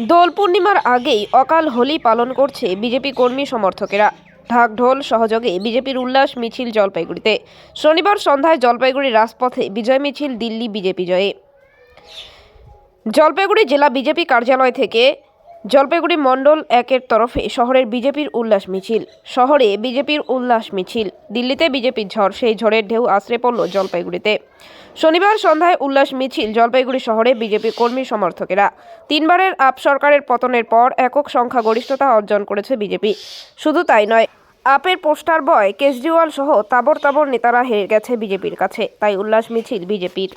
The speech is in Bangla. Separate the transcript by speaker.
Speaker 1: দোল পূর্ণিমার আগেই অকাল হোলি পালন করছে বিজেপি কর্মী সমর্থকেরা। ঢাক ঢোল সহযোগে বিজেপির উল্লাস মিছিল জলপাইগুড়িতে। শনিবার সন্ধ্যায় জলপাইগুড়ি রাজপথে বিজয় মিছিল দিল্লি বিজেপি জয়ে। জলপাইগুড়ি জেলা বিজেপি কার্যালয় থেকে জলপাইগুড়ি মণ্ডল একের তরফে শহরের বিজেপির উল্লাস মিছিল। শহরে বিজেপির উল্লাস মিছিল। দিল্লিতে বিজেপির ঝড়, সেই ঝড়ের ঢেউ আশ্রে পড়ল জলপাইগুড়িতে। শনিবার সন্ধ্যায় উল্লাস মিছিল জলপাইগুড়ি শহরে বিজেপি কর্মী সমর্থকেরা। তিনবারের আপ সরকারের পতনের পর একক সংখ্যাগরিষ্ঠতা অর্জন করেছে বিজেপি। শুধু তাই নয়, আপের পোস্টার বয় কেজরিওয়াল সহ তাবর তাবর নেতারা হেরে গেছে বিজেপির কাছে। তাই উল্লাস মিছিল বিজেপির।